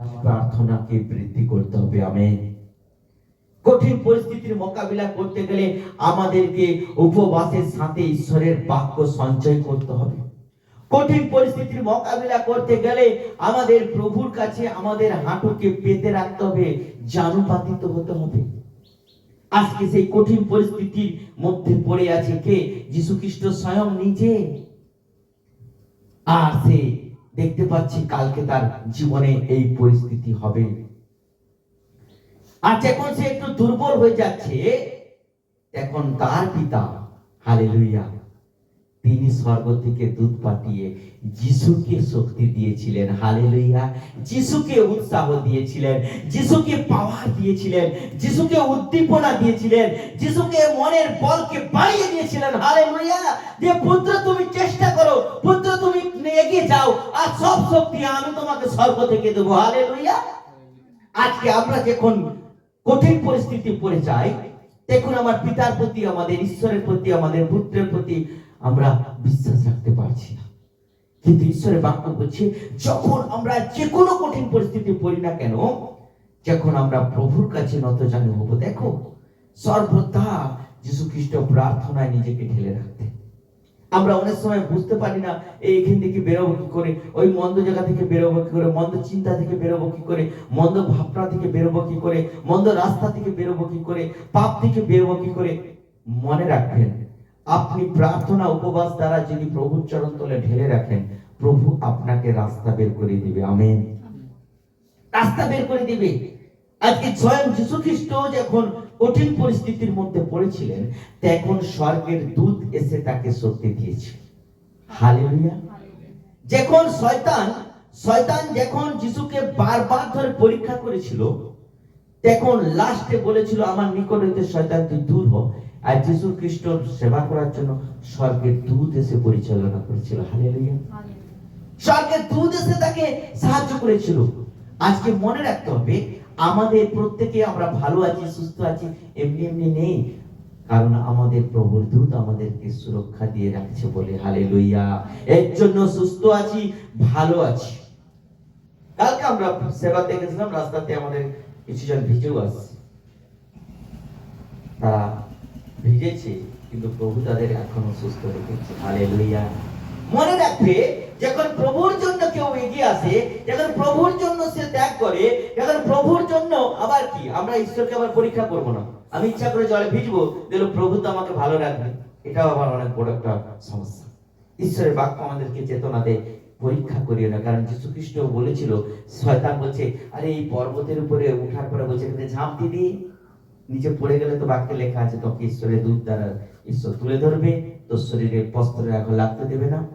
প্রার্থনাকে বৃদ্ধি করতে হবে আমি কঠিন পরিস্থিতির মোকাবিলা করতে গেলে আমাদেরকে উপবাসের সাথে ঈশ্বরের বাক্য সঞ্চয় করতে হবে। কঠিন পরিস্থিতির মোকাবিলা করতে গেলে আমাদের প্রভুর কাছে আমাদের হাঁটুকে পেতে রাখতে হবে, জানুপাতিত হতে হবে। আজকে সেই কঠিন পরিস্থিতির মধ্যে পড়ে আছে কে? যীশু খ্রিস্ট স্বয়ং নিজে। আর দেখতে পাচ্ছি কালকে তার জীবনে এই পরিস্থিতি হবে। আর যখন সে একটু দুর্বল হয়ে যাচ্ছে এখন তার পিতা হালেলুইয়া তিনি স্বর্গ থেকে দুধ পাঠিয়ে যিশুকে শক্তি দিয়েছিলেন। হালেলুইয়া যিশুকে উৎসাহ দিয়েছিলেন। যিশুকে পাওয়ার দিয়েছিলেন। যিশুকে উদ্দীপনা দিয়েছিলেন। যিশুকে মনের বলকে বাড়িয়ে দিয়েছিলেন। হালেলুইয়া যে পুত্র, তুমি চেষ্টা করো। পুত্র, তুমি এগিয়ে যাও। আর সব শক্তি আমি তোমাকে স্বর্গ থেকে দেবো। হালেলুইয়া আজকে আমরা যখন কঠিন পরিস্থিতি পড়ে যাই, দেখুন আমার পিতার প্রতি, আমাদের ঈশ্বরের প্রতি, আমাদের পুত্রের প্রতি আমরা বিশ্বাস রাখতে পারছি না। কিন্তু ঈশ্বরের বাক্য বলছে যখন আমরা যে কোনো কঠিন পরিস্থিতি পড়ি না কেন, যখন আমরা প্রভুর কাছে নত জানি হব, দেখো, সর্বদা যীশু খ্রিস্ট প্রার্থনায় নিজেকে ঢেলে রাখতে। আমরা অনেক সময় বুঝতে পারি না এইখান থেকে বেরোবো কি করে? ওই মন্দ জায়গা থেকে বেরোবো কি করে? মন্দ চিন্তা থেকে বেরোবো কি করে? মন্দ ভাবনা থেকে বেরোবো কি করে? মন্দ রাস্তা থেকে বেরোবো কি করে? পাপ থেকে বেরোবো কি করে? মনে রাখবেন আপনি প্রার্থনা, উপবাস দ্বারা যদি প্রভুর চরণ তলে ঢেলে রাখেন, প্রভু আপনাকে রাস্তা বের করে দিবে। আমেন। রাস্তা বের করে দিবে। আজকে স্বয়ং যীশু খ্রিস্ট যখন কঠিন পরিস্থিতির মধ্যে পড়েছিলেন, তখন স্বর্গের দূত এসে তাকে শক্তি দিয়েছে। হালেলুয়া। যখন শয়তান শয়তান যখন যিশুকে বারবার ধরে পরীক্ষা করেছিল, তখন লাস্টে বলেছিল, আমার নিকট হইতে শয়তান, তুই দূর হ। আর যিশু খ্রিস্টর সেবা করার জন্য স্বর্গের দূত এসে পরিচালনা করেছিল। হালেলুয়া। স্বর্গের দূত এসে তাকে সাহায্য করেছিল। আজকে মনে রাখতে হবে আমাদের প্রত্যেকে আমরা ভালো আছি সুস্থ আছি এমনি এমনি নেই। কারণ আমাদের প্রভুর দূত আমাদেরকে সুরক্ষা দিয়ে রাখছে বলে হালে লইয়া এর জন্য সুস্থ আছি ভালো আছি। কালকে আমরা সেবাতে গেছিলাম রাস্তাতে আমাদের কিছু জন ভিজেও আসছে তারা ভিজেছে, কিন্তু প্রভু তাদের এখনও সুস্থ রেখেছে। হালে লইয়া মনে রাখবে, যখন প্রভুর জন্য কেউ এগিয়ে আসে, যখন প্রভুর জন্য সে ত্যাগ করে, যখন প্রভুর জন্য আবার কি? আমরা ঈশ্বরকে আবার পরীক্ষা করব না। আমি ইচ্ছা করে জলে ভিজবো দিল প্রভু তো আমাকে ভালো রাখবে এটাও আবার অনেক বড় একটা সমস্যা। ঈশ্বরের বাক্য আমাদেরকে চেতনা দেয় পরীক্ষা করিও না, কারণ যীশু খ্রিস্ট বলেছিল, শয়তান বলছে, আরে, এই পর্বতের উপরে উঠার পরে বলছে ঝাঁপ দিবি? নিচে পড়ে গেলে তো বাক্যে লেখা আছে তোকে ঈশ্বরের দুধ দ্বারা ঈশ্বর তুলে ধরবে তোর শরীরে বস্ত্রে এখন লাগতে দেবে না।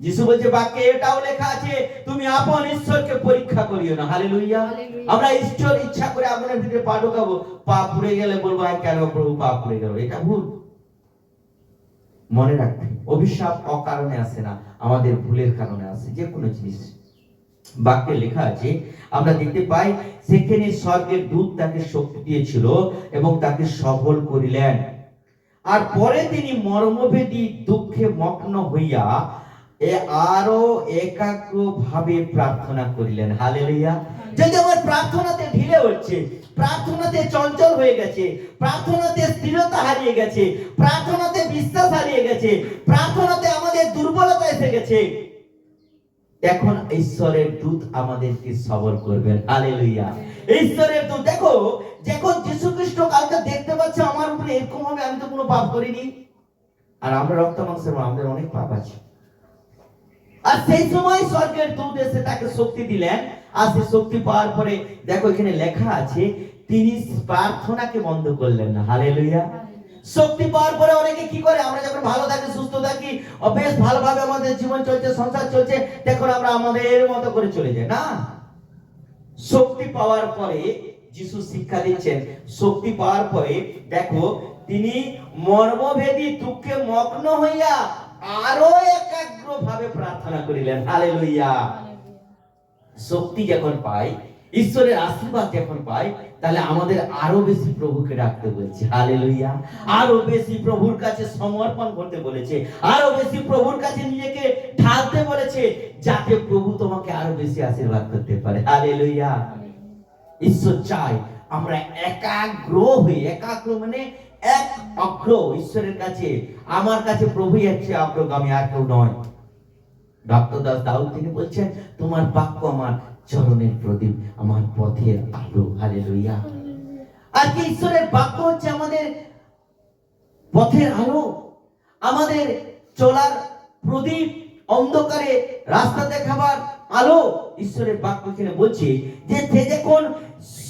যিশু বলছে বাক্যে এটাও লেখা আছে তুমি আপন ঈশ্বরকে পরীক্ষা করিও না। হালেলুইয়া। আমরা ঈশ্বর ইচ্ছা করে আগুনের ভিতরে পা ঢোকাবো পা পুড়ে গেলে বলব আয় কেন প্রভু পা পুড়ে গেল? এটা ভুল। মনে রাখবে অভিশাপ অকারণে আসে না আমাদের ভুলের কারণে আসে যে কোনো জিনিস। বাক্যে লেখা আছে আমরা দেখতে পাই সেখানে স্বর্গের দূত তাকে শক্তি দিয়েছিল এবং তাকে সফল করিলেন। আর পরে তিনি মর্মভেদী দুঃখে মগ্ন হইয়া এ আরও একাগ্র ভাবে প্রার্থনা করিলেন। হালেলুয়া। যদি আমার প্রার্থনাতে ঢিলে হচ্ছে প্রার্থনাতে চঞ্চল হয়ে গেছে প্রার্থনাতে স্থিরতা হারিয়ে গেছে প্রার্থনাতে বিশ্বাস হারিয়ে গেছে প্রার্থনাতে আমাদের দুর্বলতা এসে গেছে এখন ঈশ্বরের দূত আমাদেরকে সবল করবেন। হালেলুয়া। ঈশ্বরের দূত, দেখো, যখন যীশু খ্রিস্ট কালকে দেখতে পাচ্ছে আমার উপরে এরকম হবে, আমি তো কোনো পাপ করিনি। আর আমরা রক্ত মাংসের আমাদের অনেক পাপ আছে। আর সেই সময় স্বর্গের দূত এসে তাকে শক্তি দিলেন। আর সে শক্তি পাওয়ার পরে, দেখো এখানে লেখা আছে, তিনি প্রার্থনাকে বন্ধ করলেন না। হালেলুয়া। শক্তি পাওয়ার পরে অনেকে কি করে? আমরা যখন ভালো থাকি সুস্থ থাকি বেশ ভালোভাবে আমাদের জীবন চলছে সংসার চলছে দেখুন আমরা আমাদের মতো করে চলে যাই না? শক্তি পাওয়ার পরে যিশু শিক্ষা দিচ্ছেন শক্তি পাওয়ার পরে দেখো তিনি মর্মভেদী দুঃখে মগ্ন হইয়া আরও একাগ্র ভাবে প্রার্থনা করিলেন। হালেলুইয়া শক্তি যখন পাই ঈশ্বরের আশীর্বাদ যখন পাই, তাহলে আমাদের আরও বেশি প্রভুকে ডাকতে বলছে। হালেলুইয়া আরও বেশি প্রভুর কাছে সমর্পণ করতে বলেছে। আরও বেশি প্রভুর কাছে নিজেকে ঢালতে বলেছে, যাতে প্রভু তোমাকে আরও বেশি আশীর্বাদ করতে পারে। হালেলুইয়া ঈশ্বর চায় আমরা একাগ্র হই একাগ্র মানে এক অগ্র ঈশ্বরের কাছে, আমার কাছে প্রভুই আছে অগ্রগামী আর কেউ নয়। ডক্টর দাস দাউদ তিনি বলছেন, তোমার বাক্য আমার চরণের প্রদীপ আমার পথের আলো। হালেলুইয়া আজকে ঈশ্বরের বাক্য হচ্ছে আমাদের পথের আলো? আমাদের চলার প্রদীপ, অন্ধকারে রাস্তা দেখাবার আলো। ঈশ্বরের বাক্য এখানে বলছে যে সে যখন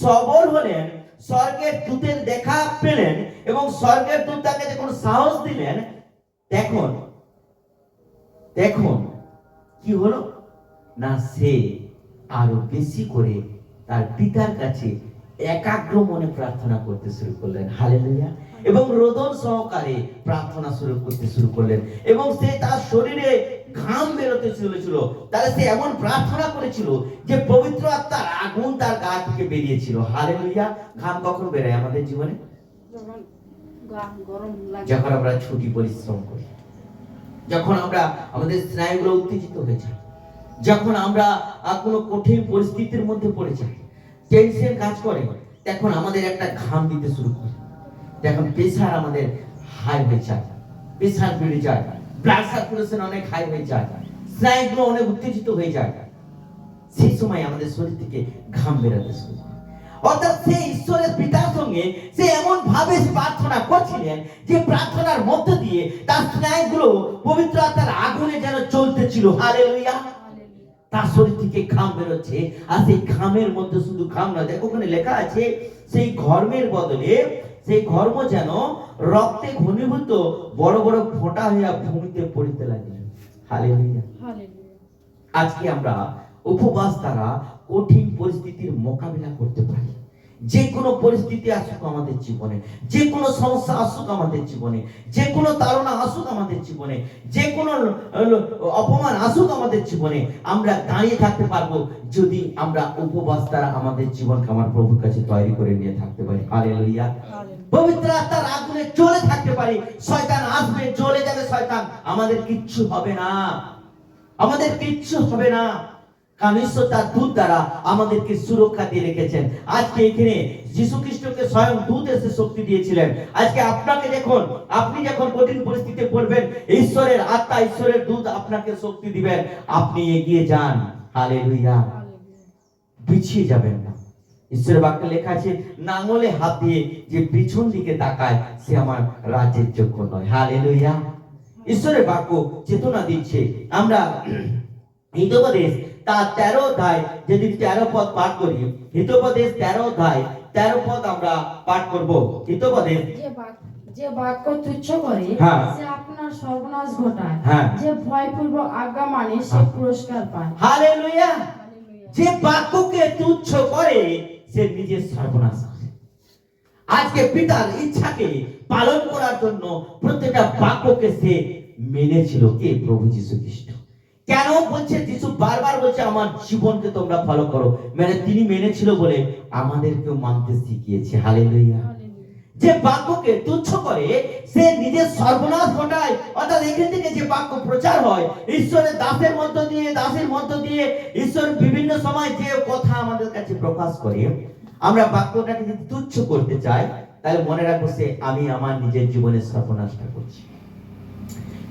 সবল হলেন, স্বর্গের দূতের দেখা পেলেন এবং স্বর্গের দূত তাকে যখন সাহস দিলেন দেখুন দেখুন কি হলো? না, সে আরও বেশি করে তার পিতার কাছে একাগ্র মনে প্রার্থনা করতে শুরু করলেন। হালেলুয়া। এবং রোদন সহকারে প্রার্থনা শুরু করতে শুরু করলেন। এবং সে তার শরীরে ঘাম বেরোতে চলেছিল তাহলে সে এমন প্রার্থনা করেছিল যে পবিত্র আত্মার আগুন তার গা থেকে বেরিয়েছিল। হালেলুয়া। ঘাম কখন বেরোয় আমাদের জীবনে? যখন আমরা ছুটি পরিশ্রম করি। যখন আমরা আমাদের স্নায়ুগুলো উত্তেজিত হয়ে যায় যখন আমরা কোনো কঠিন পরিস্থিতির মধ্যে পড়ে যাই টেনশন কাজ করে, তখন আমাদের একটা ঘাম দিতে শুরু করে। তখন প্রেশার আমাদের হাই হয়ে যায় প্রেশার বেড়ে যায় ব্লাড সার্কুলেশন অনেক হাই হয়ে যায়, স্নায়ুগুলো অনেক উত্তেজিত হয়ে যায়। সেই সময় আমাদের শরীর থেকে ঘাম বেরোতে শুরু করে। অর্থাৎ সে ঈশ্বরের পিতার সঙ্গে সে এমন ভাবে প্রার্থনা করছিলেন যে প্রার্থনার মধ্য দিয়ে তার স্নায়ুগুলো পবিত্র আত্মার আগুনে যেন চলতেছিল হালেলুয়া। তার শরীর থেকে ঘাম বেরোচ্ছে। আর সেই ঘামের মধ্যে শুধু ঘাম না দেখো ওখানে লেখা আছে সেই ঘর্মের বদলে সেই ঘর্ম যেন রক্তে ঘনীভূত বড় বড় ফোঁটা হইয়া ভূমিতে পড়িতে লাগিল। হালেলুয়া। আজকে আমরা উপবাস দ্বারা কঠিন পরিস্থিতির মোকাবিলা করতে পারি। যে কোনো পরিস্থিতি আসুক আমাদের জীবনে যে কোনো সমস্যা আসুক আমাদের জীবনে যে কোনো তাড়না আসুক আমাদের জীবনে যে কোনো অপমান আসুক আমাদের জীবনে আমরা দাঁড়িয়ে থাকতে পারব যদি আমরা উপবাস দ্বারা আমাদের জীবনকে আমার প্রভুর কাছে তৈরি করে নিয়ে থাকতে পারি। হালেলুয়া হালেলুয়া পবিত্র আত্মার আগুনে চলে থাকতে পারি। শয়তান আসবে চলে যাবে শয়তান। আমাদের কিচ্ছু হবে না। আমাদের কিচ্ছু হবে না। ঈশ্বর তার দ্বারা আমাদেরকে সুরক্ষা দিয়ে রেখেছেন। আজকে এখানে খ্রিস্টকে স্বয়ং এসে শক্তি দিয়েছিলেন। আজকে আপনাকে আপনি যখন কঠিন পরিস্থিতিতে পড়বেন, ঈশ্বরের আত্মা, ঈশ্বরের আপনাকে শক্তি দিবেন। আপনি এগিয়ে যান। পিছিয়ে যাবেন না। ঈশ্বরের বাক্যে লেখা আছে, নাঙলে হাত দিয়ে যে পিছন দিকে তাকায়, সে আমার রাজ্যের যোগ্য নয়। হালেলুয়া। ঈশ্বরের বাক্য চেতনা দিচ্ছে। আমরা তার তেরো অধ্যায় যদি তেরো পদ পাঠ করি হিতোপদেশ তেরো অধ্যায় তেরো পদ আমরা পাঠ করব। হিতোপদেশ? যে বাক্য তুচ্ছ করে হ্যাঁ। সে আপনার সর্বনাশ ঘটায়। হ্যাঁ। যে ভয়পূর্বক আজ্ঞা মানে সে হ্যাঁ। পুরস্কার পায়। হালেলুয়া। যে বাক্যকে তুচ্ছ করে সে নিজের সর্বনাশ আজকে পিতার ইচ্ছাকে পালন করার জন্য প্রত্যেকটা বাক্যকে সে মেনেছিল কে? প্রভু যীশু খ্রিস্ট কেন বলছে? যিশু বারবার বলছে আমার জীবনকে তোমরা ফলো করো। মানে তিনি মেনেছিল বলে আমাদেরকেও মানতে শিখিয়েছে। হালেলুয়া যে বাক্যকে তুচ্ছ করে সে নিজের সর্বনাশ ঘটায়। অর্থাৎ এখান থেকে যে বাক্য প্রচার হয় ঈশ্বরের দাসের মধ্য দিয়ে দাসের মধ্য দিয়ে ঈশ্বর বিভিন্ন সময় যে কথা আমাদের কাছে প্রকাশ করে আমরা বাক্যটাকে যদি তুচ্ছ করতে চাই তাহলে মনে রাখব সে আমি আমার নিজের জীবনের সর্বনাশটা করছি।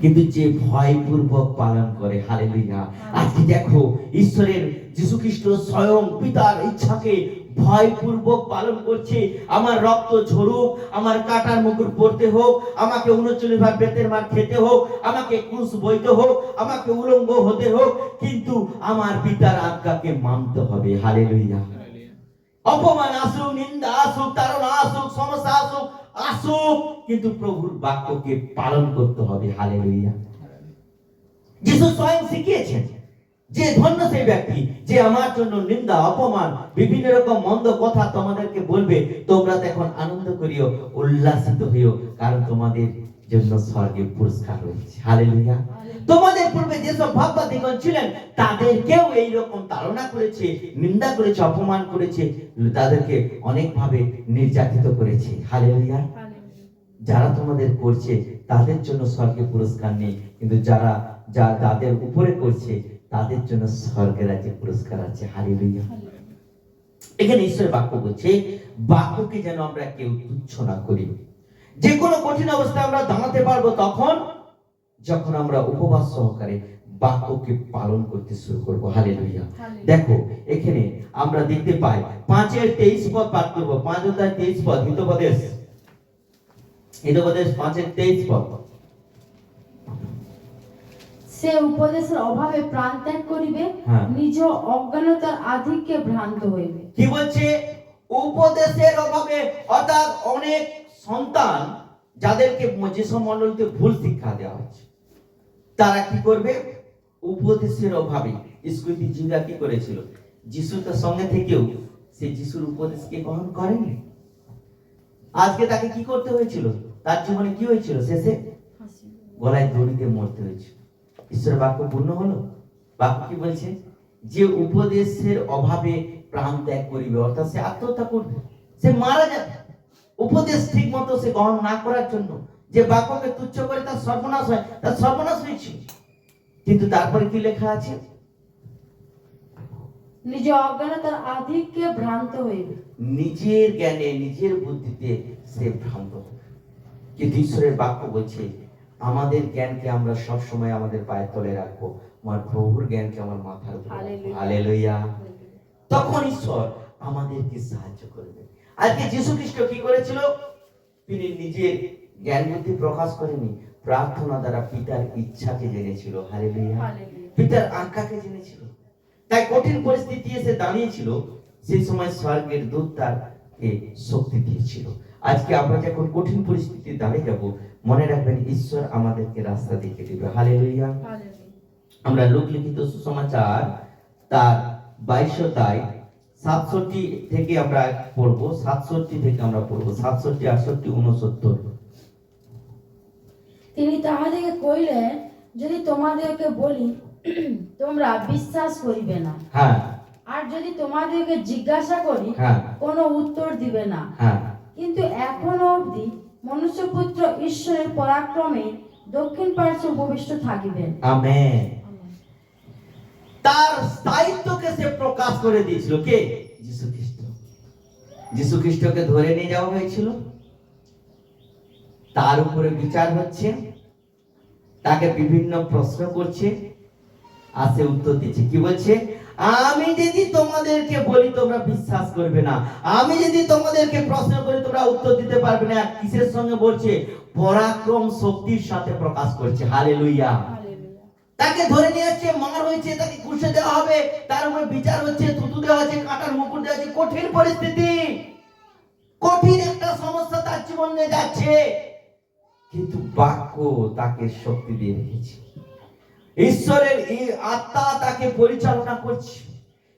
কিন্তু যে ভয়পূর্বক পালন করে হালেলুয়া। আজকে দেখো ঈশ্বরের যীশু খ্রিস্ট স্বয়ং পিতার ইচ্ছাকে ভয়পূর্বক পালন করছে। আমার রক্ত ঝরুক আমার কাটার মুকুর পড়তে হোক আমাকে উনচল্লিশ ভাগ বেতের মার খেতে হোক আমাকে ক্রুশ বইতে হোক আমাকে উলঙ্গ হতে হোক কিন্তু আমার পিতার আজ্ঞাকে মানতে হবে। হালেলুয়া। অপমান আসুক নিন্দা আসুক তারা আসুক সমস্যা আসুক আসুক কিন্তু প্রভুর বাক্যকে পালন করতে হবে। হালেলুয়া। যিশু স্বয়ং শিখিয়েছেন যে ধন্য সেই ব্যক্তি যে আমার জন্য নিন্দা, অপমান, বিভিন্ন রকম মন্দ কথা তোমাদেরকে বলবে। তোমরা তখন আনন্দ করিও, উল্লাসিত হইও, কারণ তোমাদের জন্য স্বর্গে পুরস্কার রয়েছে। হালেলুয়া। তোমাদের পূর্বে যেসব ভাববাদীগণ ছিলেন তাদেরকেও এইরকম তাড়না করেছে নিন্দা করেছে অপমান করেছে তাদেরকে অনেকভাবে নির্যাতিত করেছে। হালেলুয়া। যারা তোমাদের করছে তাদের জন্য স্বর্গে পুরস্কার নেই। কিন্তু যারা যা যাদের উপরে করছে তাদের জন্য স্বর্গের রাজ্যে পুরস্কার আছে। হালেলুয়া। এখানে ঈশ্বরের বাক্য বলছে বাক্যকে যেন আমরা কেউ তুচ্ছ না করি। যে কোনো কঠিন অবস্থায় আমরা দাঁড়াতে পারব তখন যখন আমরা উপবাস সহকারে বাক্যকে পালন করতে শুরু করব। হালে দেখো এখানে আমরা দেখতে পাই পাঁচের তেইশ পদ পাঠ করব। পাঁচ অধ্যায় তেইশ পদ হিতোপদেশ। হিতোপদেশ পাঁচের তেইশ পদ। সে উপদেশের অভাবে প্রাণ ত্যাগ করিবে হ্যাঁ। নিজ অজ্ঞানতার আধিক্যে ভ্রান্ত হইবে। কি বলছে? উপদেশের অভাবে অর্থাৎ অনেক সন্তান যাদেরকে যেসব মন্ডলীতে ভুল শিক্ষা দেওয়া হচ্ছে। তারা কি করবে? উপদেশের অভাবে স্কুলটি জিন্দা কি করেছিল? যিশু তার সঙ্গে থেকেও সে যিশুর উপদেশকে গ্রহণ করেনি? আজকে তাকে কি করতে হয়েছিল? তার জীবনে কি হয়েছিল শেষে? গলায় দড়িতে মরতে হয়েছিল। ঈশ্বরের বাক্য পূর্ণ হলো? বাক্য কি বলছে? যে উপদেশের অভাবে প্রাণ ত্যাগ করিবে অর্থাৎ সে আত্মহত্যা করবে। সে মারা যাবে। উপদেশ ঠিক মতো সে গ্রহণ না করার জন্য যে বাক্যকে তুচ্ছ করে তার সর্বনাশ হয় তার সর্বনাশ হয়েছে। কিন্তু তারপরে কি লেখা আছে? নিজ আধিক্যে ভ্রান্ত হইবে। নিজের জ্ঞানে নিজের বুদ্ধিতে সে ভ্রান্ত কিন্তু ঈশ্বরের বাক্য বলছে আমাদের জ্ঞানকে আমরা সব সময় আমাদের পায়ের তলে রাখব। আমার প্রভুর জ্ঞানকে আমার মাথার উপর হালেলুয়া। হালেলুয়া। তখন ঈশ্বর আমাদেরকে সাহায্য করবে আজকে যীশু খ্রিস্ট কি করেছিল? তিনি নিজের জ্ঞান বুদ্ধি প্রকাশ করেনি প্রার্থনা দ্বারা পিতার ইচ্ছাকে জেনেছিল। হালেলুয়া। পিতার আজ্ঞাকে জেনেছিল। তাই কঠিন পরিস্থিতি এসে দাঁড়িয়েছিল সেই সময় স্বর্গের দূত তারকে শক্তি দিয়েছিল। আজকে আমরা যখন কঠিন পরিস্থিতি দাঁড়িয়ে যাব মনে রাখবেন ঈশ্বর আমাদেরকে রাস্তা দেখিয়ে দেবে। হালেলুয়া। আমরা লোকলিখিত সুসমাচার তার বাইশতায় সাতষট্টি থেকে আমরা পড়ব সাতষট্টি থেকে আমরা পড়ব সাতষট্টি আটষট্টি উনসত্তর তিনি তাহাদেরকে কইলেন যদি তোমাদেরকে বলি তোমরা বিশ্বাস করিবে না। হ্যাঁ। আর যদি তোমাদেরকে জিজ্ঞাসা করি হ্যাঁ। কোনো উত্তর দিবে না। হ্যাঁ। কিন্তু এখনও অবধি মনুষ্যপুত্র ঈশ্বরের পরাক্রমে দক্ষিণ পার্শ্বে উপবিষ্ট থাকিবেন। আমেন। তার স্থায়িত্বকে সে প্রকাশ করে দিয়েছিল কে? যিশু খ্রিস্ট যিশু খ্রিস্টকে ধরে নিয়ে যাওয়া হয়েছিল। তার উপরে বিচার হচ্ছে তাকে বিভিন্ন প্রশ্ন করছে আর সে উত্তর দিচ্ছে। কি বলছে? আমি যদি তোমাদেরকে বলি তোমরা বিশ্বাস করবে না। আমি যদি তোমাদেরকে প্রশ্ন করি তোমরা উত্তর দিতে পারবে না। কিসের সঙ্গে বলছে? পরাক্রম শক্তির সাথে প্রকাশ করছে। হালে লুইয়া তাকে ধরে নিয়ে যাচ্ছে মার হয়েছে তাকে ঘুষে দেওয়া হবে। তার উপর বিচার হচ্ছে থুতু দেওয়া হচ্ছে কাটার মুকুট দেওয়া হচ্ছে। কঠিন পরিস্থিতি। কঠিন একটা সমস্যা তার জীবনে যাচ্ছে। কিন্তু বাক্য তাকে শক্তি দিয়ে রেখেছে। ঈশ্বরের এই আত্মা তাকে পরিচালনা করছে।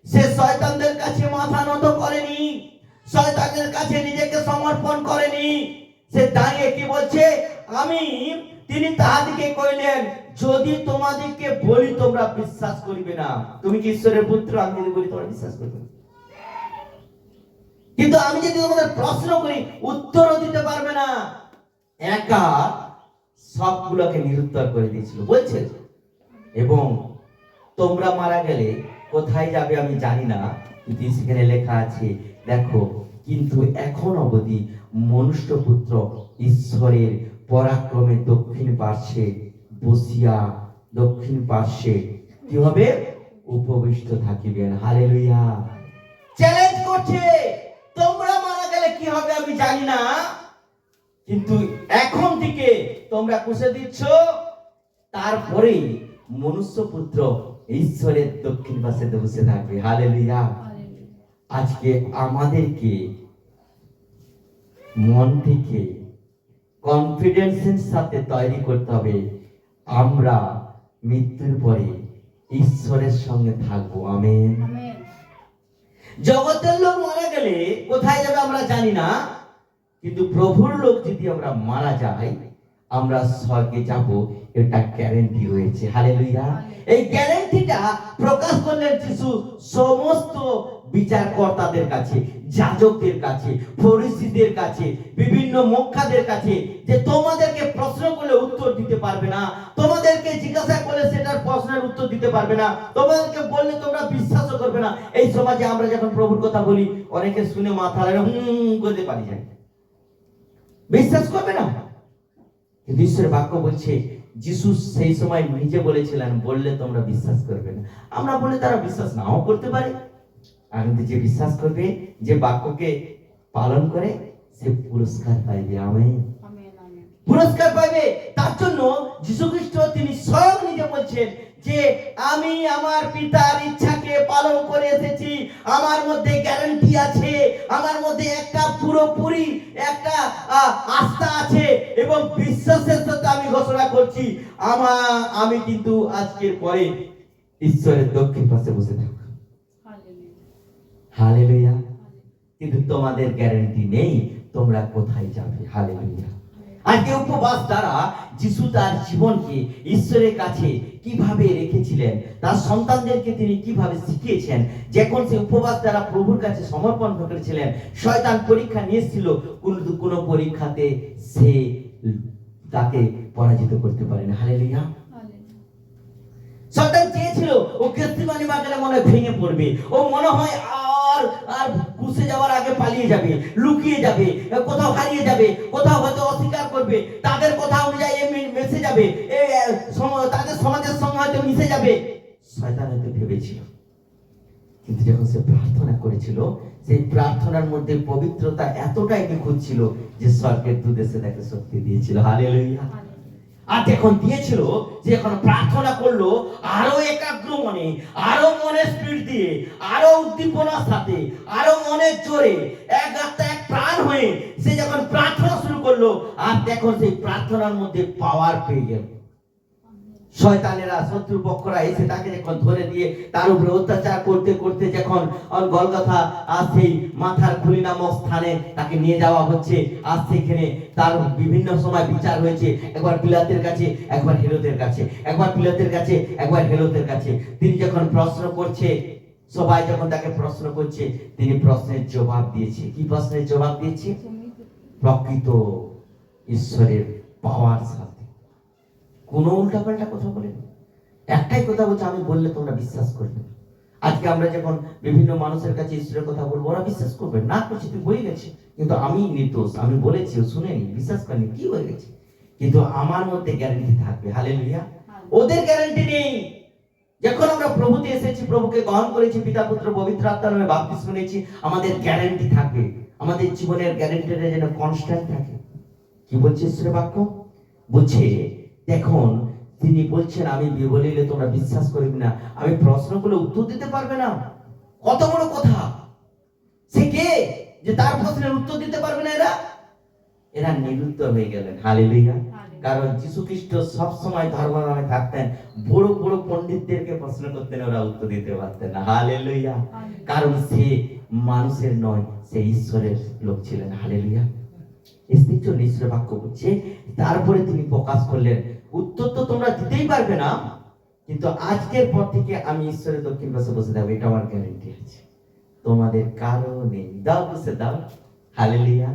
সে শয়তানদের কাছে মাথা নত করেনি, শয়তানের কাছে নিজেকে সমর্পণ করেনি। সে দাঁড়িয়ে কি বলছে? আমি, তিনি তাহাদিকে কইলেন যদি তোমাদেরকে বলি, তোমরা বিশ্বাস করিবে না। তুমি কি ঈশ্বরের পুত্র? আমি যদি বলি, তোমরা বিশ্বাস করবে। কিন্তু আমি যদি তোমাদের প্রশ্ন করি, উত্তরও দিতে পারবে না। একা সবগুলোকে নিরুত্তর করে দিয়েছিল, বলছে এবং তোমরা মারা গেলে কোথায় যাবে আমি জানি না, কিন্তু সেখানে লেখা আছে, দেখো, কিন্তু এখন অবধি মনুষ্যপুত্র ঈশ্বরের পরাক্রমে দক্ষিণ পার্শ্বে বসিয়া দক্ষিণ পার্শ্বে কি হবে? উপবিষ্ট থাকিবেন। হালেলুয়া। চ্যালেঞ্জ করছে, তোমরা মারা গেলে কি হবে আমি জানি না। কিন্তু এখন থেকে তোমরা কুশে দিচ্ছ। তারপরেই মনুষ্যপুত্র ঈশ্বরের দক্ষিণ পাশে বসে থাকবে। হালেলুয়া। আজকে আমাদেরকে মন থেকে কনফিডেন্সের সাথে তৈরি করতে হবে। আমরা মৃত্যুর পরে ঈশ্বরের সঙ্গে থাকব। আমেন। জগতের লোক মারা গেলে কোথায় যাবে আমরা জানি না। কিন্তু প্রভুর লোক যদি আমরা মারা যাই আমরা স্বর্গে যাব এটা গ্যারেন্টি রয়েছে। হালেলুয়া এই গ্যারেন্টিটা প্রকাশ করলেন যিশু সমস্ত বিচারকর্তাদের কাছে যাজকদের কাছে ফরিসিদের কাছে বিভিন্ন মক্কাদের কাছে যে তোমাদেরকে প্রশ্ন করলে উত্তর দিতে পারবে না তোমাদেরকে জিজ্ঞাসা করলে সেটার প্রশ্নের উত্তর দিতে পারবে না তোমাদেরকে বললে তোমরা বিশ্বাসও করবে না। এই সমাজে আমরা যখন প্রভুর কথা বলি অনেকে শুনে মাথা হুম করতে পারি যায়। বিশ্বাস করবে না? কিন্তু ঈশ্বরের বাক্য বলছে যিশু সেই সময় নিজে বলেছিলেন বললে তোমরা বিশ্বাস করবে না। আমরা বলে তারা বিশ্বাস নাও করতে পারে। কিন্তু যে বিশ্বাস করবে যে বাক্যকে পালন করে সে পুরস্কার পাইবে। আমেন। পুরস্কার পাইবে। তার জন্য যীশু খ্রিস্ট তিনি স্বয়ং নিজে বলছেন যে আমি আমার পিতার ইচ্ছাকে পালন করে এসেছি আমার মধ্যে গ্যারান্টি আছে আমার মধ্যে একটা পুরোপুরি একটা আস্থা আছে এবং বিশ্বাসের সাথে আমি ঘোষণা করছি আমার আমি কিন্তু আজকের পরে ঈশ্বরের দক্ষিণ পাশে বসে থাকব। হালেলুয়া কিন্তু তোমাদের গ্যারান্টি নেই তোমরা কোথায় যাবে? হালেলুয়া আজকে উপবাস দ্বারা যিশু তার জীবনকে ঈশ্বরের কাছে কীভাবে রেখেছিলেন তার সন্তানদেরকে তিনি কীভাবে শিখিয়েছেন যখন সে উপবাস দ্বারা প্রভুর কাছে সমর্পণ করেছিলেন শয়তান পরীক্ষা নিয়েছিল কোন কোন পরীক্ষাতে সে তাকে পরাজিত করতে পারেন। হালেলুয়া। শয়তান চেয়েছিল ও গেস্তিমানি বাগানে মনে হয় ভেঙে পড়বে। ও মনে হয় আর আর কুসে যাওয়ার আগে পালিয়ে যাবে, লুকিয়ে যাবে কোথাও হারিয়ে যাবে, কোথাও হয়তো অস্বীকার করবে, তাদের কথা অনুযায়ী এ মে- মিশে যাবে তাদের সমাজের সঙ্গে হয়তো মিশে যাবে। শয়তান হয়তো ভেবেছিল। কিন্তু যখন সে প্রার্থনা করেছিল, সেই প্রার্থনার মধ্যে পবিত্রতা এতটাই নিখুঁত ছিল যে স্বর্গের এসে তাকে শক্তি দিয়েছিল। Hallelujah hallelujah. আর যখন দিয়েছিল, যে এখন প্রার্থনা করল, আরও একাগ্র মনে, আরও মনে স্পিড দিয়ে, আরও উদ্দীপনার সাথে, আরও মনের জোরে, এক আত্মা এক প্রাণ হয়ে সে যখন প্রার্থনা শুরু করল, আর দেখো সেই প্রার্থনার মধ্যে পাওয়ার পেয়ে গেল। শয়তানেরা শত্রু পক্ষরা এসে তাকে যখন ধরে দিয়ে তার উপরে অত্যাচার করতে করতে যখন গলগথা আর সেই মাথার খুলি নামক স্থানে তাকে নিয়ে যাওয়া হচ্ছে, আর সেখানে তার বিভিন্ন সময় বিচার হয়েছে। একবার পিলাতের কাছে, একবার হেরোদের কাছে, একবার পিলাতের কাছে, একবার হেরোদের কাছে। তিনি যখন প্রশ্ন করছে, সবাই যখন তাকে প্রশ্ন করছে, তিনি প্রশ্নের জবাব দিয়েছে। কি প্রশ্নের জবাব দিয়েছে? প্রকৃত ঈশ্বরের পাওয়ার সাথে কোনো উল্টাপাল্টা কথা বলেন একটাই কথা বলছে আমি বললে তোমরা বিশ্বাস করবে। আজকে আমরা যখন বিভিন্ন মানুষের কাছে ঈশ্বরের কথা বলব ওরা বিশ্বাস করবে না করছি তুই বই গেছে। কিন্তু আমি নির্দোষ আমি বলেছি শুনেনি বিশ্বাস করেনি কি হয়ে গেছে? কিন্তু আমার মধ্যে গ্যারান্টি থাকবে হালে ওদের গ্যারান্টি নেই। যখন আমরা প্রভুতে এসেছি প্রভুকে গ্রহণ করেছি পিতা পুত্র পবিত্র আত্মা নামে বাপ্তিস্ম নিয়েছি আমাদের গ্যারান্টি থাকবে। আমাদের জীবনের গ্যারান্টিটা যেন কনস্ট্যান্ট থাকে। কি বলছে ঈশ্বরের বাক্য? বলছে দেখুন তিনি বলছেন আমি বলিলে তোমরা বিশ্বাস করবে না। আমি প্রশ্ন করলে উত্তর দিতে পারবে না। কত বড় কথা। সে কে যে তার প্রশ্নের উত্তর দিতে পারবে না এরা? এরা নিরুত্তর হয়ে গেলেন। হালেলুয়া। কারণ যীশু খ্রিস্ট সব সময় ধর্ম নামে থাকতেন। বড় বড় পণ্ডিতদেরকে প্রশ্ন করতেন ওরা উত্তর দিতে পারতেন না। হালেলুয়া। কারণ সে মানুষের নয় সে ঈশ্বরের লোক ছিলেন। হালেলুয়া। স্ত্রীর জন্য ঈশ্বরের বাক্য বলছে তারপরে তিনি প্রকাশ করলেন উত্তর তো তোমরা দিতেই পারবে না কিন্তু আজকের পর থেকে আমি ঈশ্বরের দক্ষিণ পাশে বসে থাকব এটা আমার গ্যারেন্টি আছে। তোমাদের কারও নেই। দাও বসে দাও। হালেলুয়া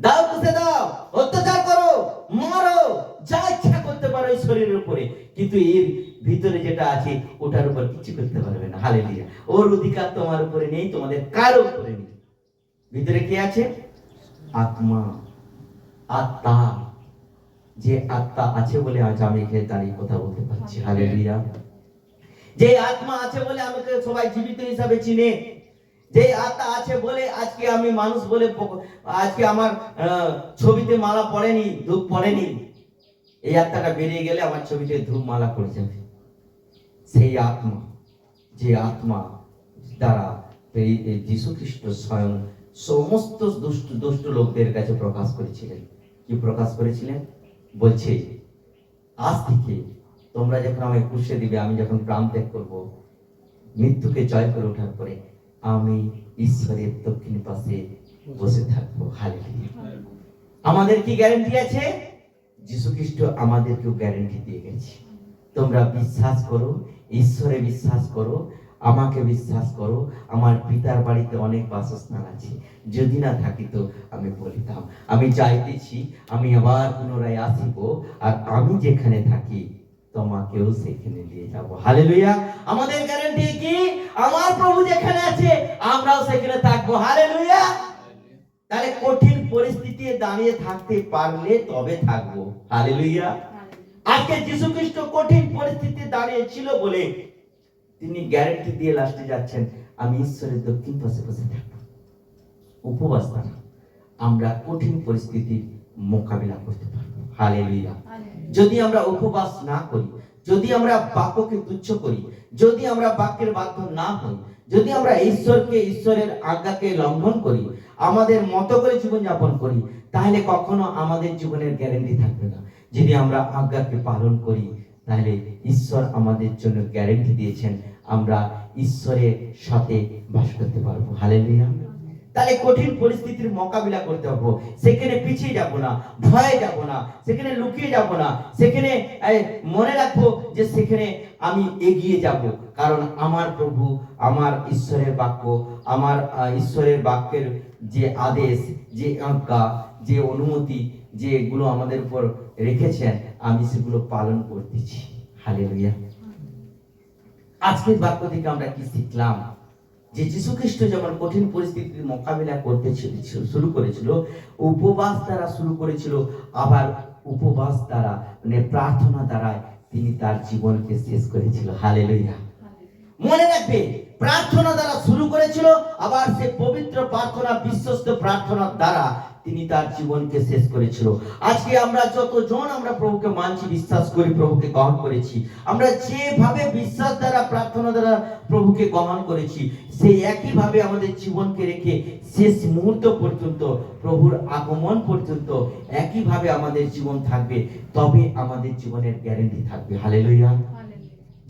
দাও বুঝে দাও। অত্যাচার করো মারো যা ইচ্ছা করতে পারো এই শরীরের উপরে কিন্তু এর ভিতরে যেটা আছে ওটার উপর কিছু করতে পারবে না। হালেলিয়া ওর অধিকার তোমার উপরে নেই তোমাদের কারও উপরে নেই। ভিতরে কি আছে? আত্মা। আত্মা। যে আত্মা আছে বলে আজ আমি এখানে দাঁড়িয়ে কথা বলতে পারছি। হালেলিয়া যে আত্মা আছে বলে আমাকে সবাই জীবিত হিসাবে চিনে। যে আত্মা আছে বলে আজকে আমি মানুষ বলে আজকে আমার ছবিতে মালা পড়েনি ধূপ পড়েনি। এই আত্মাটা বেরিয়ে গেলে আমার ছবিতে ধূপ মালা পড়ে যাবে। সেই আত্মা যে আত্মা দ্বারা যীশু খ্রিস্ট স্বয়ং সমস্ত দুষ্ট দুষ্ট লোকদের কাছে প্রকাশ করেছিলেন। কি প্রকাশ করেছিলেন? বলছে, আজ থেকে তোমরা যখন আমায় ক্রুশে দিবে, আমি যখন প্রাণ ত্যাগ করব, মৃত্যুকে জয় করে ওঠার পরে আমি ঈশ্বরের দক্ষিণ পাশে বসে থাকব। হালেলুয়া। আমাদের কি গ্যারান্টি আছে? যীশু খ্রিস্ট আমাদেরকেও গ্যারেন্টি দিয়ে গেছে। তোমরা বিশ্বাস করো, ঈশ্বরে বিশ্বাস করো আমাকে বিশ্বাস করো আমার পিতার বাড়িতে অনেক বাসস্থান আছে। যদি না থাকি তো আমি বলিতাম আমি চাইতেছি আমি আবার পুনরায় আসিব আর আমি যেখানে থাকি তোমাকেও সেখানে নিয়ে যাব। হালেলুয়া! আমাদের গ্যারান্টি কি? আমার প্রভু যেখানে আছে আমরাও সেখানে থাকব। হালেলুয়া! তাহলে কঠিন পরিস্থিতি দাঁড়িয়ে থাকতে পারলে তবে থাকব। হালেলুয়া! আজকে যীশু খ্রিস্ট কঠিন পরিস্থিতি দাঁড়িয়ে ছিল বলে তিনি গ্যারেন্টি দিয়ে লাস্টে যাচ্ছেন আমি ঈশ্বরের দক্ষিণ পাশে বসে থাকব। উপবাস দ্বারা আমরা কঠিন পরিস্থিতির মোকাবিলা করতে পারব। হালেলুয়া যদি আমরা উপবাস না করি যদি আমরা বাক্যকে তুচ্ছ করি যদি আমরা বাক্যের বাধ্য না হই যদি আমরা ঈশ্বরকে ঈশ্বরের আজ্ঞাকে লঙ্ঘন করি আমাদের মতো করে জীবন যাপন করি তাহলে কখনো আমাদের জীবনের গ্যারেন্টি থাকবে না। যদি আমরা আজ্ঞাকে পালন করি তাহলে ঈশ্বর আমাদের জন্য গ্যারেন্টি দিয়েছেন, আমরা ঈশ্বরের সাথে বাস করতে পারব। হালেলুয়া তাহলে কঠিন পরিস্থিতির মোকাবিলা করতে পারব সেখানে পিছিয়ে যাব না, ভয়ে যাব না, সেখানে লুকিয়ে যাব না, সেখানে মনে রাখব যে সেখানে আমি এগিয়ে যাব। কারণ আমার প্রভু, আমার ঈশ্বরের বাক্য, আমার ঈশ্বরের বাক্যের যে আদেশ, যে আজ্ঞা, যে অনুমতি যেগুলো আমাদের উপর রেখেছেন, আমি সেগুলো পালন করতেছি। হালেলুয়া। আজকের বাক্য থেকে আমরা কি শিখলাম? যে যীশু খ্রিস্ট যেমন কঠিন পরিস্থিতির মোকাবিলা করতে শুরু করেছিল, উপবাস দ্বারা শুরু করেছিল, আবার উপবাস দ্বারা মানে প্রার্থনা দ্বারা তিনি তার জীবনকে শেষ করেছিল। হালেলুয়া। মনে রাখবে, প্রার্থনা দ্বারা শুরু করেছিল, আবার সে পবিত্র প্রার্থনা, বিশ্বস্ত প্রার্থনার দ্বারা তিনি তার জীবনকে শেষ করেছিল। আজকে আমরা যতজন আমরা প্রভুকে মানছি, বিশ্বাস করি, প্রভুকে গ্রহণ করেছি, আমরা যেভাবে বিশ্বাস দ্বারা, প্রার্থনা দ্বারা প্রভুকে গ্রহণ করেছি, সেই একইভাবে আমাদের জীবনকে রেখে শেষ মুহূর্ত পর্যন্ত, প্রভুর আগমন পর্যন্ত একইভাবে আমাদের জীবন থাকবে, তবে আমাদের জীবনের গ্যারেন্টি থাকবে। হালেলুয়া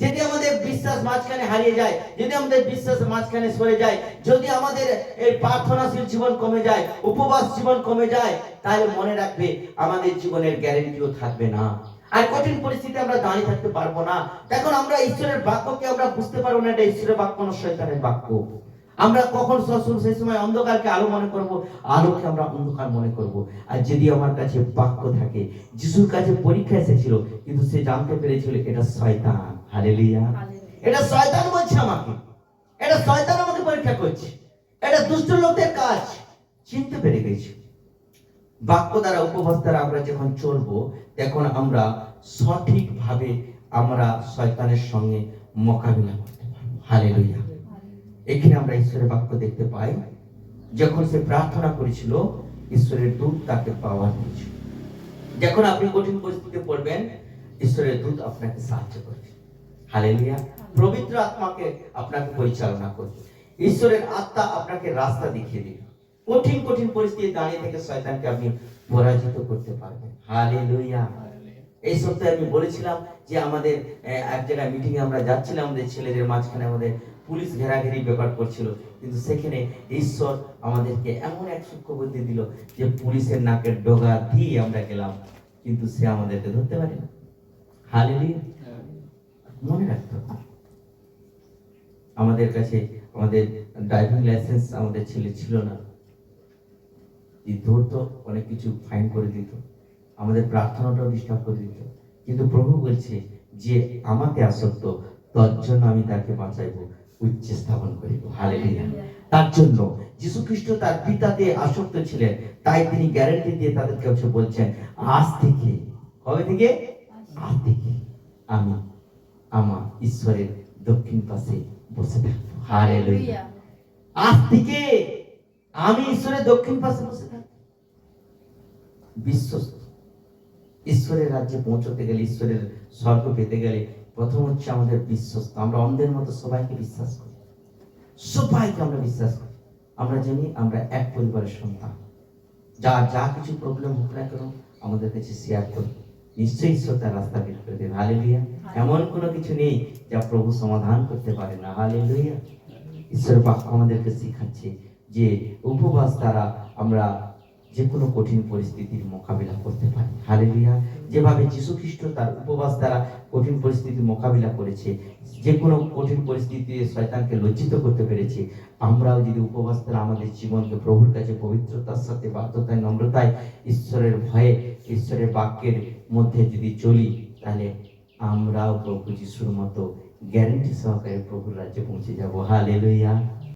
যদি আমাদের বিশ্বাস মাঝখানে হারিয়ে যায়, যদি আমাদের বিশ্বাস মাঝখানে সরে যায়, যদি আমাদের এই প্রার্থনাশীল জীবন কমে যায়, উপবাস জীবন কমে যায়, তাহলে মনে রাখবে আমাদের জীবনের গ্যারেন্টিও থাকবে না। আর কঠিন পরিস্থিতি আমরা দাঁড়িয়ে থাকতে পারব না। এখন আমরা ঈশ্বরের বাক্যকে আমরা বুঝতে পারব না এটা ঈশ্বরের বাক্য না শয়তানের বাক্য। আমরা কখন সবসময় সেই সময় অন্ধকারকে আলো মনে করব? আলোকে আমরা অন্ধকার মনে করব। আর যদি আমার কাছে বাক্য থাকে যিশুর কাছে পরীক্ষা এসেছিল কিন্তু সে জানতে পেরেছিল এটা শয়তান। হালেলুয়া। এটা শয়তান বলছে আমাকে। এটা শয়তান আমাকে পরীক্ষা করছে। এটা দুষ্ট লোকদের কাজ। চিনতে পেরে গেছি। বাক্য দ্বারা উপবাস দ্বারা আমরা যখন চলবো তখন আমরা সঠিকভাবে আমরা শয়তানের সঙ্গে মোকাবিলা করতে পারব। হালেলুয়া। এখানে আমরা ঈশ্বরের বাক্য দেখতে পাই, যখন সে প্রার্থনা করেছিল, ঈশ্বরের দূত তাকে পাওয়ার দিয়েছিল যখন আপনি কঠিন পরিস্থিতিতে পড়বেন, ঈশ্বরের দূত আপনাকে সাহায্য করবে হালেলুয়া। পবিত্র আত্মাকে আপনাকে পরিচালনা করবে। ঈশ্বরের আত্মা আপনাকে রাস্তা দেখিয়ে দিবে। কঠিন কঠিন পরিস্থিতি দাঁড়িয়ে থেকে শয়তানকে আপনি পরাজিত করতে পারবেন। হালেলুয়া। এই সপ্তাহে আমি বলেছিলাম যে আমাদের এক জায়গায় মিটিং এ আমরা যাচ্ছিলাম, আমাদের ছেলেদের মাঝখানে আমাদের পুলিশ ঘেরাঘেরি ব্যাপার করছিল। কিন্তু সেখানে ঈশ্বর আমাদেরকে এমন এক সূক্ষ্ম বুদ্ধি দিল যে পুলিশের নাকের ডগা দিয়ে আমরা গেলাম, কিন্তু সে আমাদেরকে ধরতে পারে না হালেলুয়া। মনে রাখতে আমাদের কাছে আমাদের ড্রাইভিং লাইসেন্স আমাদের ছেলে ছিল না। ধরতো, অনেক কিছু ফাইন করে দিত। আমাদের প্রার্থনাটাও ডিস্টার্ব করে দিত। কিন্তু প্রভু বলছে যে, আমাকে আসক্ত, তার জন্য আমি তাকে বাঁচাইবো। উচ্চে করিব। হালেলুয়া। তার জন্য যীশু খ্রিস্ট তার পিতাতে আসক্ত ছিলেন। তাই তিনি গ্যারান্টি দিয়ে বলছেন, আজ থেকে কবে থেকে? আজ থেকে আমি আমার ঈশ্বরের দক্ষিণ পাশে বসে থাকব। হালেলুয়া। আজ থেকে আমি ঈশ্বরের দক্ষিণ পাশে বসে থাকব। বিশ্বস্ত। ঈশ্বরের রাজ্যে পৌঁছতে গেলে, ঈশ্বরের স্বর্গ পেতে গেলে প্রথম হচ্ছে আমাদের বিশ্বস্ত। আমরা অন্ধের মতো সবাইকে বিশ্বাস করি। সবাইকে আমরা বিশ্বাস করি। আমরা জানি আমরা এক পরিবারের সন্তান। যা যা কিছু প্রবলেম হোক না কেন আমাদের কাছে শেয়ার করি নিশ্চয়ই ঈশ্বর রাস্তা বের করে দেবে। হালেলুয়া এমন কোনো কিছু নেই যা প্রভু সমাধান করতে পারে না। হালেলুয়া ঈশ্বর বাক্য আমাদেরকে শেখাচ্ছে যে উপবাস দ্বারা আমরা যে কোনো কঠিন পরিস্থিতির মোকাবিলা করতে পারি। হালেলুয়া। যেভাবে যীশু খ্রিস্ট তার উপবাস দ্বারা কঠিন পরিস্থিতির মোকাবিলা করেছে যে কোনো কঠিন পরিস্থিতিতে শয়তানকে লজ্জিত করতে পেরেছে, আমরাও যদি উপবাস দ্বারা আমাদের জীবনকে প্রভুর কাছে পবিত্রতার সাথে, বাধ্যতায়, নম্রতায়, ঈশ্বরের ভয়ে, ঈশ্বরের বাক্যের মধ্যে যদি চলি, তাহলে আমরাও প্রভু যিশুর মতো গ্যারেন্টি সহকারে প্রভুর রাজ্যে পৌঁছে যাব। হালেলুয়া।